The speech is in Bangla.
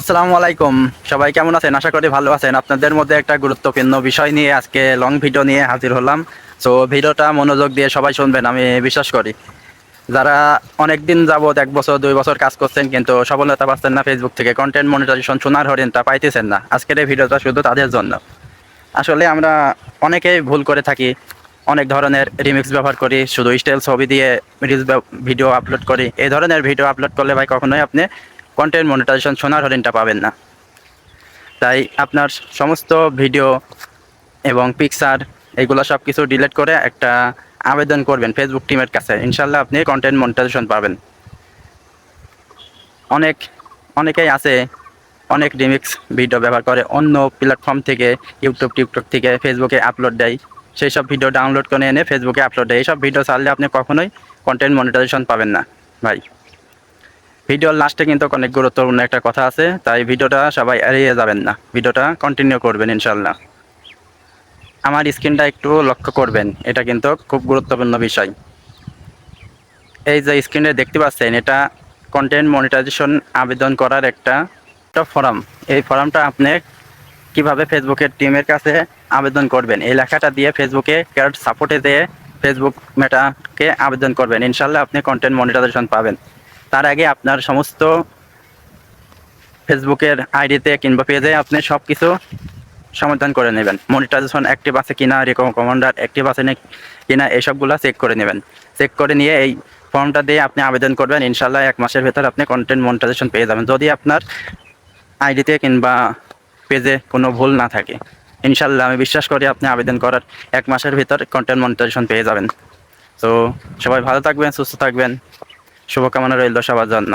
আসসালামু আলাইকুম। সবাই কেমন আছেন? আশা করি ভালো আছেন। আপনাদের মধ্যে একটা গুরুত্বপূর্ণ বিষয় নিয়ে আজকে লং ভিডিও নিয়ে হাজির হলাম। সো ভিডিওটা মনোযোগ দিয়ে সবাই শুনবেন, আমি বিশ্বাস করি। যারা অনেক দিন যাবত এক বছর, দুই বছর কাজ করছেন, কিন্তু সফলতা পাচ্ছেন না ফেসবুক থেকে কন্টেন্ট মনিটাইজেশন সোনার হরিণটা পাইতেছেন না। আজকের এই ভিডিওটা শুধু তাদের জন্য। আসলে আমরা অনেকেই ভুল করে থাকি। অনেক ধরনের রিমিক্স ব্যবহার করি, শুধু স্টাইল ছবি দিয়ে রিলস ভিডিও আপলোড করি। এই ধরনের ভিডিও আপলোড করলে ভাই কখনোই আপনি কন্টেন্ট মনিটাইজেশন সোনার হরিণটা পাবেন না। তাই আপনার সমস্ত ভিডিও এবং পিকচার এগুলো সব কিছু ডিলিট করে একটা আবেদন করবেন ফেসবুক টিমের কাছে। ইনশাল্লাহ আপনি কন্টেন্ট মনিটাইজেশন পাবেন। অনেক, অনেকেই আছে, অনেক রিমিক্স ভিডিও ব্যবহার করে, অন্য প্ল্যাটফর্ম থেকে ইউটিউব টিকটক থেকে ফেসবুকে আপলোড দেয়। সেই সব ভিডিও ডাউনলোড করে এনে ফেসবুকে আপলোড দেয়। এইসব ভিডিও চাললে আপনি কখনোই কন্টেন্ট মনিটাইজেশন পাবেন না, ভাই। ভিডিওর লাস্টে কিন্তু অনেক গুরুত্বপূর্ণ একটা কথা আছে, তাই ভিডিওটা সবাই এড়িয়ে যাবেন না। ভিডিওটা কন্টিনিউ করবেন ইনশাল্লাহ আমার স্ক্রিনটা একটু লক্ষ্য করবেন, এটা কিন্তু খুব গুরুত্বপূর্ণ বিষয়। এই যে স্ক্রিনে দেখতে পাচ্ছেন, এটা কন্টেন্ট মনিটাইজেশন আবেদন করার একটা ফর্ম এই ফর্মটা আপনি কীভাবে ফেসবুকের টিমের কাছে আবেদন করবেন? এই লেখাটা দিয়ে ফেসবুকে ক্যারেট সাপোর্টে দিয়ে ফেসবুক মেটাকে আবেদন করবেন। ইনশাল্লাহ আপনি কন্টেন্ট মনিটাইজেশন পাবেন। তার আগে আপনার সমস্ত ফেসবুকের আইডিতে কিংবা পেজে আপনি সব কিছু সমাধান করে নেবেন। মনিটাইজেশন অ্যাক্টিভ আছে কিনা কমান্ডার অ্যাক্টিভ আছে কিনা এইসবগুলো চেক করে নেবেন। চেক করে নিয়ে এই ফর্মটা দিয়ে আপনি আবেদন করবেন। ইনশাল্লাহ এক মাসের ভেতর আপনি কন্টেন্ট মনিটাইজেশন পেয়ে যাবেন। যদি আপনার আইডিতে কিংবা পেজে কোনো ভুল না থাকে ইনশাল্লাহ আমি বিশ্বাস করি আপনি আবেদন করার এক মাসের ভিতর কন্টেন্ট মনিটাইজেশন পেয়ে যাবেন। তো সবাই ভালো থাকবেন, সুস্থ থাকবেন। শুভকামনা রইল সবার জন্য।